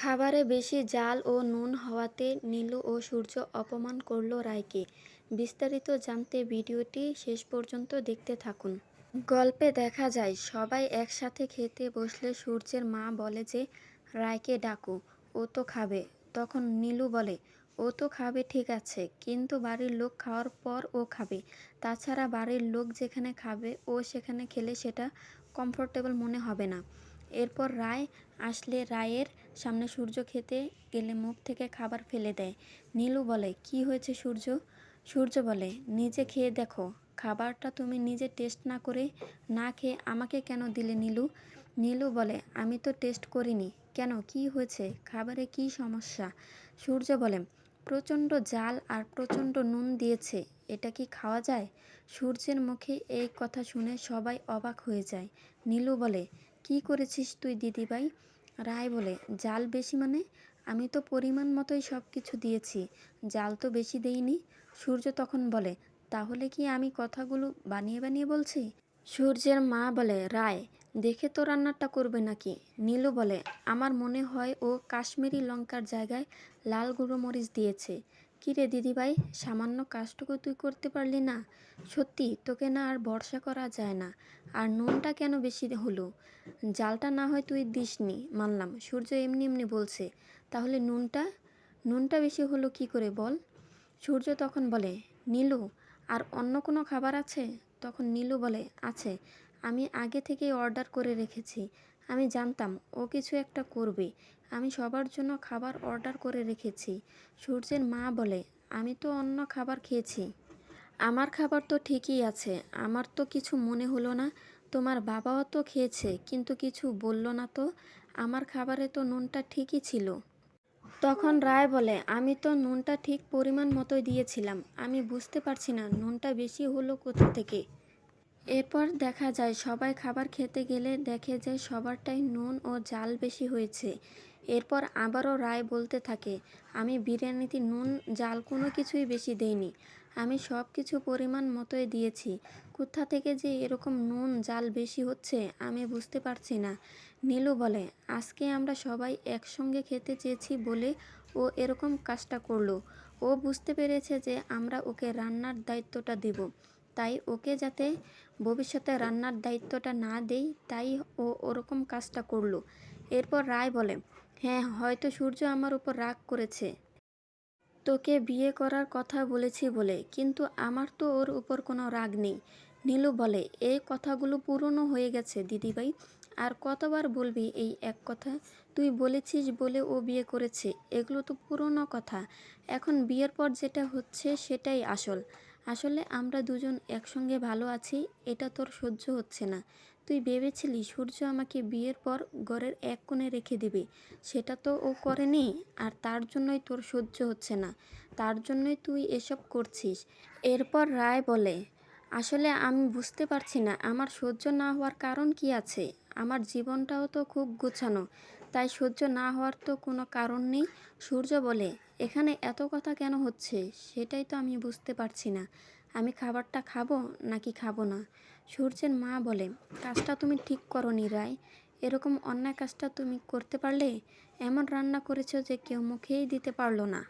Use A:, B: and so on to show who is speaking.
A: খাবারে বেশি জাল ও নুন হওয়াতে নীলু ও সূর্য অপমান করল রায়কে। বিস্তারিত জানতে ভিডিওটি শেষ পর্যন্ত দেখতে থাকুন। গল্পে দেখা যায়, সবাই একসাথে খেতে বসলে সূর্যের মা বলে যে, রায়কে ডাকো, ও তো খাবে। তখন নীলু বলে, ও তো খাবে, ঠিক আছে, কিন্তু বাড়ির লোক খাওয়ার পর ও খাবে। তাছাড়া বাড়ির লোক যেখানে খাবে, ও সেখানে খেলে সেটা কমফোর্টেবল মনে হবে না। এরপর রায় আসলে রায়ের সামনে সূর্য খেতে গেলে মুখ থেকে খাবার ফেলে দেয়। নীলু বলে, কি হয়েছে সূর্য? সূর্য বলে, নিজে খেয়ে দেখো। খাবারটা তুমি নিজে টেস্ট না করে না খেয়ে আমাকে কেন দিলে নীলু? নীলু বলে, আমি তো টেস্ট করিনি। কেন? কি হয়েছে? খাবারে কি সমস্যা? সূর্য বলে, প্রচণ্ড জাল আর প্রচণ্ড নুন দিয়েছে। এটা কি খাওয়া যায়? সূর্যের মুখে এই কথা শুনে সবাই অবাক হয়ে যায়। নীলু বলে, কি করেছিস তুই, দিদিভাই? রায় বলে, জাল বেশি মানে? আমি তো পরিমাণ মতোই সব কিছু দিয়েছি, জাল তো বেশি দেইনি। সূর্য তখন বলে, তাহলে কি আমি কথাগুলো বানিয়ে বানিয়ে বলছি? সূর্যের মা বলে, রায়, দেখে তো রান্নাটা করবে নাকি? নীলু বলে, আমার মনে হয় ও কাশ্মীরি লঙ্কার জায়গায় লাল গুঁড়ো মরিচ দিয়েছে। কী রে দিদিভাই, সামান্য কাজটুকু তুই করতে পারলি না। সত্যি, তোকে না আর ভরসা করা যায় না। আর নুনটা কেন বেশি হলো? জালটা না হয় তুই দিসনি, মানলাম। সূর্য এমনি এমনি বলছে, তাহলে নুনটা নুনটা বেশি হলো কি করে বল? সূর্য তখন বলে, নীলু, আর অন্য কোনো খাবার আছে? তখন নীলু বলে, আছে। আমি আগে থেকেই অর্ডার করে রেখেছি। আমি জানতাম ও কিছু একটা করবে। আমি সবার জন্য খাবার অর্ডার করে রেখেছি। সূর্যের মা বলে, আমি তো অন্য খাবার খেয়েছি। আমার খাবার তো ঠিকই আছে। আমার তো কিছু মনে হলো না। তোমার বাবাও তো খেয়েছে, কিন্তু কিছু বলল না তো। আমার খাবারে তো নুনটা ঠিকই ছিল। তখন রায় বলে, আমি তো নুনটা ঠিক পরিমাণ মতোই দিয়েছিলাম। আমি বুঝতে পারছি না নুনটা বেশি হলো কোথা থেকে। এরপর দেখা যায় সবাই খাবার খেতে গেলে দেখে যে সবারটাই নুন ও জাল বেশি হয়েছে। এরপর আবারও রায় বলতে থাকে, আমি বিরিয়ানিতে নুন, জাল কোনো কিছুই বেশি দেইনি। আমি সব কিছু পরিমাণ মতোই দিয়েছি। কোথা থেকে যে এরকম নুন, জাল বেশি হচ্ছে আমি বুঝতে পারছি না। নীলু বলে, আজকে আমরা সবাই একসঙ্গে খেতে চেয়েছি বলে ও এরকম কাজটা করল। ও বুঝতে পেরেছে যে আমরা ওকে রান্নার দায়িত্বটা দেব। তাই ওকে যাতে ভবিষ্যতে রান্নার দায়িত্বটা না দেই, তাই ও ওরকম কাজটা করল। এরপর রায় বলে হ্যাঁ হয়তো সূর্য আমার উপর রাগ করেছে। তোকে বিয়ে করার কথা বলেছি বলে, কিন্তু আমার তো ওর উপর কোনো রাগ নেই। নীলু বলে এই কথাগুলো পুরনো হয়ে গেছে দিদিভাই। আর কতবার বলবি এই এক কথা? তুই বলেছিস বলে ও বিয়ে করেছে। এগুলো তো পুরনো কথা। এখন বিয়ের পর যেটা হচ্ছে সেটাই আসল। আসলে আমরা দুজন একসঙ্গে ভালো আছি, এটা তোর সহ্য হচ্ছে না। তুই ভেবেছিলি সূর্য আমাকে বিয়ের পর ঘরের এক কোণে রেখে দিবে। সেটা তো ও করেনি, আর তার জন্যই তোর সহ্য হচ্ছে না। তার জন্যই তুই এসব করছিস। এরপর রায় বলে, আসলে আমি বুঝতে পারছি না, আমার সহ্য না হওয়ার কারণ কি আছে? আমার জীবনটাও তো খুব গোছানো। তাই সহ্য না হওয়ার তো কোনো কারণ নেই, সূর্য বলে। এখানে এত কথা কেন হচ্ছে, সেটাই তো আমি বুঝতে পারছি না। আমি খাবারটা খাব নাকি খাব না? সূর্যের মা বলে, কাজটা তুমি ঠিক করো নি রায়। এরকম অন্যায় কাজটা তুমি করতে পারলে? এমন রান্না করেছ যে কেউ মুখেই দিতে পারল না।